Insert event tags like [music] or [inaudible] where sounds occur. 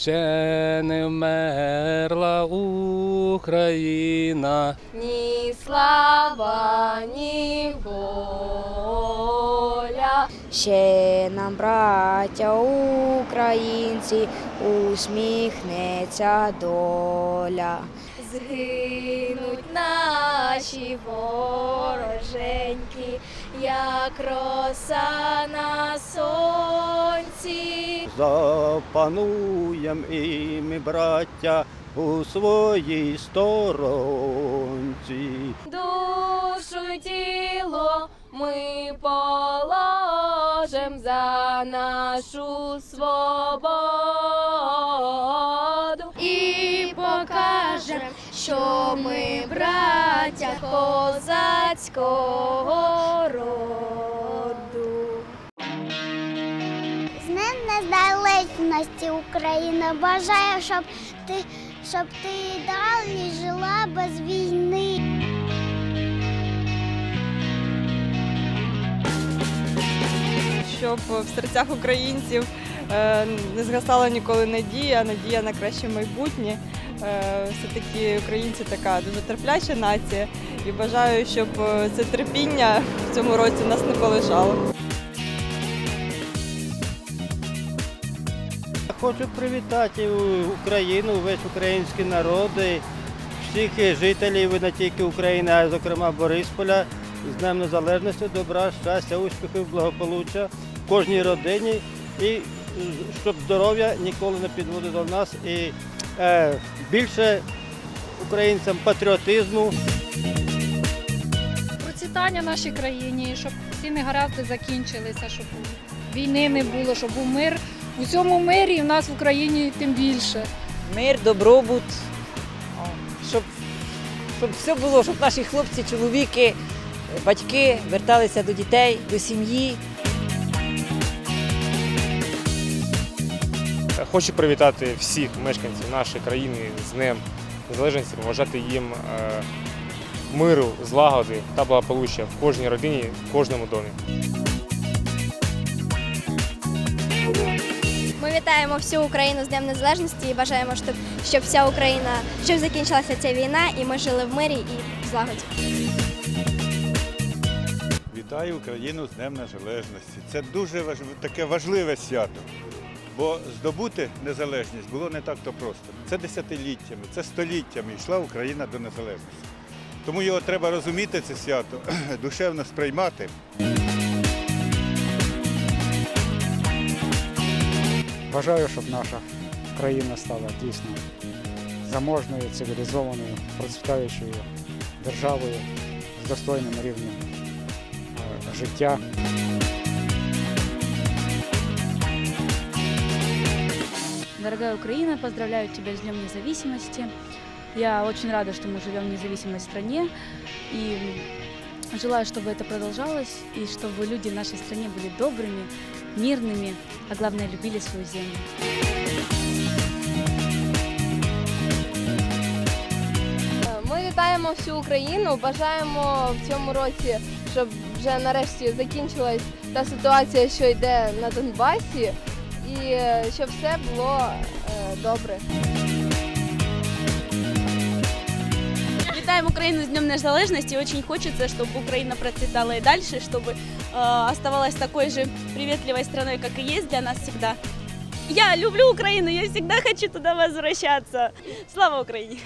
ще не вмерла Україна. Ні слава, ні воля. Ще нам, браття українці, усміхнеться доля. Згинуть наші вороженьки, як роса на сонці. Запануєм і ми, браття, у своїй сторонці. Душу тіло ми положим за нашу свободу і покажем, що ми браття козацького роду. З Днем Незалежності Україна бажаю, щоб ти, щоб ти і далі жила без війни. щоб в серцях українців е, не згасала ніколи надія, надія на краще майбутнє. Е, Все-таки українці така дуже терпляча нація і бажаю, щоб е, це терпіння в цьому році нас не полишало. Хочу привітати Україну, весь український народ, всіх жителів не тільки України, а й зокрема Борисполя. З Днем Незалежності, добра, щастя, успіхів, благополуччя кожній родині і е, щоб здоров'я ніколи не підводило нас і більше українцям патріотизму. процвітання нашій країні, щоб всі негаразди закінчилися, щоб війни не було, щоб був мир. У цьому мирі і в нас в Україні тим більше. мир, добробут, щоб, щоб все було, щоб наші хлопці, чоловіки, батьки верталися до дітей, до сім'ї. Хочу привітати всіх мешканців нашої країни з Днем Незалежності, вважати їм е, миру, злагоди та благополуччя в кожній родині, в кожному домі. Ми вітаємо всю Україну з Днем Незалежності і бажаємо, щоб, щоб вся Україна, щоб закінчилася ця війна, і ми жили в мирі і в злагоді. Вітаю Україну з Днем Незалежності. Це дуже важ... таке важливе свято. Бо здобути незалежність було не так-то просто. Це десятиліттями, це століттями йшла Україна до незалежності. Тому його треба розуміти, це свято, [clears throat] душевно сприймати. Бажаю, щоб наша країна стала дійсно заможною, цивілізованою, процвітаючою державою з достойним рівнем е, життя. Дорогая Украина, поздравляю тебя с Днем Независимости. Я очень рада, что мы живем в независимой стране. И желаю, чтобы это продолжалось, и чтобы люди в нашей стране были добрыми, мирными, а главное, любили свою землю. Ми вітаємо всю Україну. Бажаємо в цьому році, щоб вже нарешті закінчилась та ситуація, що йде на Донбасі, і е, щоб все було е, добре. Витаем Украину с Днем Незалежности. Очень хочется, чтобы Украина процветала и дальше, чтобы э, оставалась такой же приветливой страной, как и есть для нас всегда. Я люблю Украину, я всегда хочу туда возвращаться. Слава Украине!